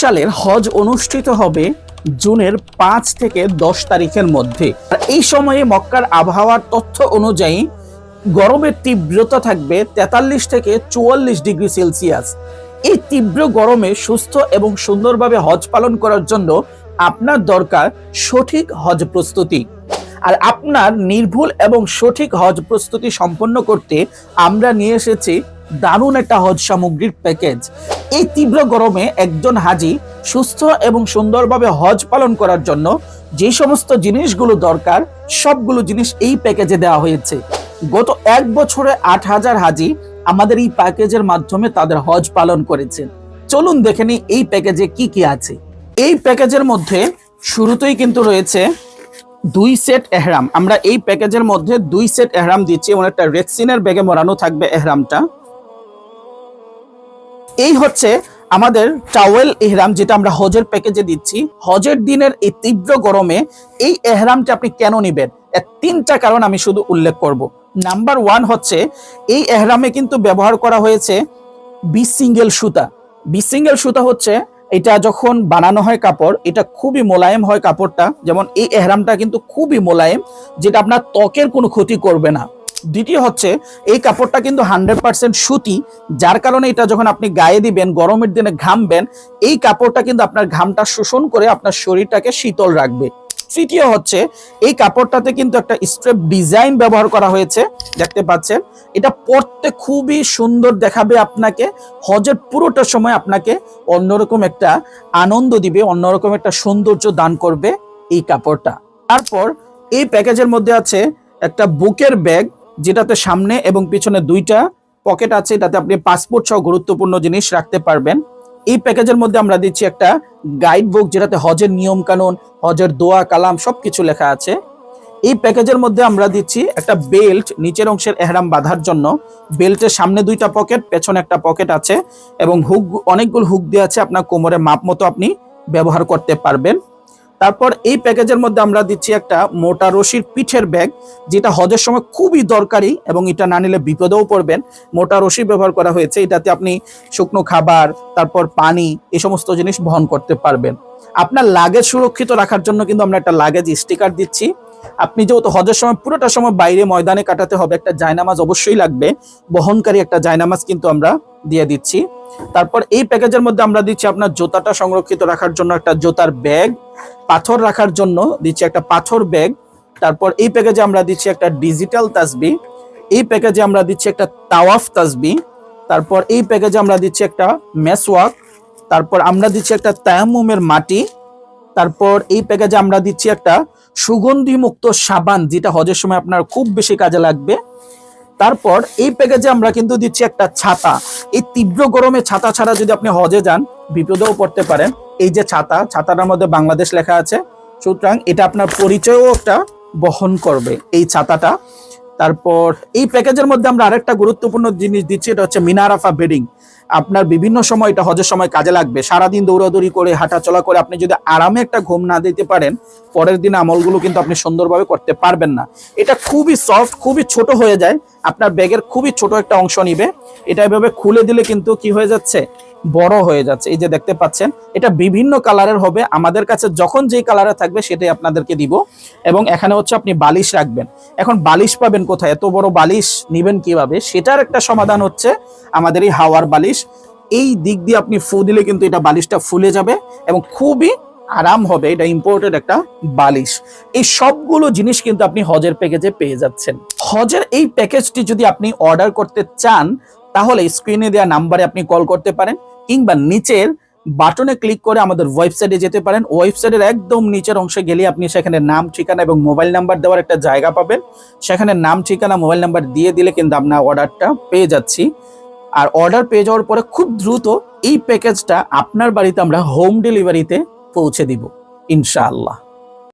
সালের হজ অনুষ্ঠিত হবে জুনের পাঁচ থেকে দশ তারিখের মধ্যে। আর এই সময়ে মক্কার আবহাওয়ার তথ্য অনুযায়ী গরমের তীব্রতা থাকবে তেতাল্লিশ থেকে চুয়াল্লিশ ডিগ্রি সেলসিয়াস। এই তীব্র গরমে সুস্থ এবং সুন্দরভাবে হজ পালন করার জন্য আপনার দরকার সঠিক হজ প্রস্তুতি। আর আপনার নির্ভুল এবং সঠিক হজ প্রস্তুতি সম্পন্ন করতে আমরা নিয়ে এসেছি দারুণ একটা হজ সামগ্রীর প্যাকেজ। এই তীব্র গরমে একজন হাজি সুস্থ এবং সুন্দরভাবে হজ পালন করার জন্য যে সমস্ত জিনিসগুলো দরকার, সবগুলো জিনিস এই প্যাকেজে দেওয়া হয়েছে। গত এক বছরে আট হাজার হাজি আমাদের এই প্যাকেজের মাধ্যমে তাদের হজ পালন করেছেন চলুন দেখে নিই এই প্যাকেজে কি কি আছে। এই প্যাকেজের মধ্যে শুরুতেই কিন্তু রয়েছে দুই সেট এহরাম। আমরা এই প্যাকেজের মধ্যে দুই সেট এহরাম দিচ্ছি এবং একটা রেক্সিনের ব্যাগে মোড়ানো থাকবে এহরামটা। এই হচ্ছে আমাদের টাওয়েল এহরাম, যেটা আমরা হজের প্যাকেজে দিচ্ছি। হজের দিনের এই তীব্র গরমে এই এহরামটা আপনি কেন নেবেন? তিনটা কারণ আমি শুধু উল্লেখ করব। নাম্বার ওয়ান হচ্ছে, এই এহরামে কিন্তু ব্যবহার করা হয়েছে বি সিঙ্গেল সুতা। বি সিঙ্গেল সুতা হচ্ছে, এটা যখন বানানো হয় কাপড়, এটা খুবই মোলায়েম হয় কাপড়টা। যেমন এই এহরামটা কিন্তু খুবই মোলায়েম, যেটা আপনার ত্বকের কোনো ক্ষতি করবে না। দ্বিতীয় হচ্ছে, এই কাপড়টা কিন্তু হান্ড্রেড পার্সেন্ট সুতি, যার কারণে এটা যখন আপনি গায়ে দিবেন, গরমের দিনে ঘামবেন, এই কাপড়টা কিন্তু আপনার ঘামটা শোষণ করে আপনার শরীরটাকে শীতল রাখবে। তৃতীয় হচ্ছে, এই কাপড়টাতে কিন্তু একটা স্ট্রেপ ডিজাইন ব্যবহার করা হয়েছে, দেখতে পাচ্ছেন? এটা পরতে খুবই সুন্দর দেখাবে আপনাকে, হজের পুরোটা সময় আপনাকে অন্যরকম একটা আনন্দ দিবে, অন্যরকম একটা সৌন্দর্য দান করবে এই কাপড়টা। তারপর এই প্যাকেজের মধ্যে আছে একটা বুকের ব্যাগ যেটাতে সামনে এবং পিছনে দুইটা পকেট আছে, এটাতে আপনি পাসপোর্ট সহ গুরুত্বপূর্ণ জিনিস রাখতে পারবেন। এই প্যাকেজের মধ্যে আমরা দিচ্ছি একটা গাইড বুক যেটাতে হজের নিয়ম কানুন, হজের দোয়া, কালাম সবকিছু লেখা আছে। এই প্যাকেজের মধ্যে আমরা দিচ্ছি একটা বেল্ট নিচের অংশের এহরাম বাঁধার জন্য। বেল্টের সামনে দুইটা পকেট, পেছনে একটা পকেট আছে এবং হুক অনেকগুলো হুক দিয়ে আছে, আপনার কোমরে মাপ মতো আপনি ব্যবহার করতে পারবেন। তারপর এই প্যাকেজের মধ্যে আমরা দিচ্ছি একটা মোটা রশির পিঠের ব্যাগ, যেটা হজের সময় খুবই দরকারি এবং এটা না নিলে বিপদেও পড়বেন। মোটা রশি ব্যবহার করা হয়েছে, এটাতে আপনি শুকনো খাবার, তারপর পানি এই সমস্ত জিনিস বহন করতে পারবেন। আপনার লাগেজ সুরক্ষিত রাখার জন্য কিন্তু আমরা একটা লাগেজ স্টিকার দিচ্ছি। আপনি যেহেতু হজের সময় পুরোটা সময় বাইরে ময়দানে কাটাতে হবে, একটা জায়নামাজ অবশ্যই লাগবে। বহনকারী একটা জায়নামাজ কিন্তু আমরা দিয়ে দিচ্ছি। তারপর এই প্যাকেজের মধ্যে আমরা দিচ্ছি আপনার জোতাটা সংরক্ষিত রাখার জন্য একটা জোতার ব্যাগ, পাথর রাখার জন্য দিচ্ছি একটা পাথর ব্যাগ। তারপর এই প্যাকেজে আমরা দিচ্ছি একটা ডিজিটাল তাসবি, এই প্যাকেজে আমরা দিচ্ছি একটা তাওয়াফ তাসবি, তারপর এই প্যাকেজে আমরা দিচ্ছি একটা মেসওয়াক, তারপর আমরা দিচ্ছি একটা তায়াম্মুমের মাটি তারপর এই প্যাকেজে আমরা দিচ্ছি একটা সুগন্ধি মুক্ত সাবান, যেটা হজের সময় আপনার খুব বেশি কাজে লাগবে। তারপর এই প্যাকেজে আমরা কিন্তু দিচ্ছি একটা ছাতা। এই তীব্র গরমে ছাতা ছাড়া যদি আপনি হজে যান, বিপদেও পড়তে পারেন। এই যে ছাতা, ছাতাটার মধ্যে বাংলাদেশ লেখা আছে। সুতরাং এটা আপনার পরিচয়ও একটা বহন করবে। এই ছাতাটা তারপর এই প্যাকেজের মধ্যে আমরা আরেকটা গুরুত্বপূর্ণ জিনিস দিচ্ছি, এটা হচ্ছে মিনারাফা বেডিং। আপনার বিভিন্ন সময় এটা হজের সময় কাজে লাগবে। সারাদিন দৌড়াদৌড়ি করে, হাঁটাচলা করে আপনি যদি আরামে একটা ঘুম না দিতে পারেন, পরের দিন আমলগুলো কিন্তু আপনি সুন্দরভাবে করতে পারবেন না। এটা খুবই সফট খুবই ছোট হয়ে যায়। আপনার ব্যাগের খুবই ছোট একটা অংশ নিবে। এটা এভাবে খুলে দিলে কিন্তু কি হয়ে যাচ্ছে? বড় হয়ে যাচ্ছে। এই যে দেখতে পাচ্ছেন, এটা বিভিন্ন কালারের হবে। আমাদের কাছে যখন যেই কালারে থাকবে সেটাই আপনাদেরকে দিব। এবং এখানে হচ্ছে আপনি বালিশ রাখবেন। এখন বালিশ পাবেন কোথায়? এত বড় বালিশ নিবেন কীভাবে? সেটার একটা সমাধান হচ্ছে আমাদের এই হাওয়ার বালিশ। এই দিক দিয়ে আপনি ফু দিলে কিন্তু এটা বালিশটা ফুলে যাবে এবং খুবই আরাম হবে। এটা ইম্পোর্টেড একটা বালিশ। এই সবগুলো জিনিস কিন্তু আপনি হজের প্যাকেজে পেয়ে যাচ্ছেন। হজের এই প্যাকেজটি যদি আপনি অর্ডার করতে চান, তাহলে স্ক্রিনে দেওয়া নাম্বারে আপনি কল করতে পারেন। কিংবা নিচের বাটনে ক্লিক করে আমাদের ওয়েবসাইটে যেতে পারেন। ওয়েবসাইটের একদম নিচের অংশে গেলে আপনি সেখানে নাম, ঠিকানা এবং মোবাইল নাম্বার দেওয়ার একটা জায়গা পাবেন। সেখানে নাম, ঠিকানা, মোবাইল নাম্বার দিয়ে দিলে কিন্তু আপনার অর্ডারটা পেয়ে যাচ্ছি। আর অর্ডার পেয়ে যাওয়ার পরে খুব দ্রুত এই প্যাকেজটা আপনার বাড়িতে আমরা হোম ডেলিভারিতে পৌঁছে দিব, ইনশাআল্লাহ।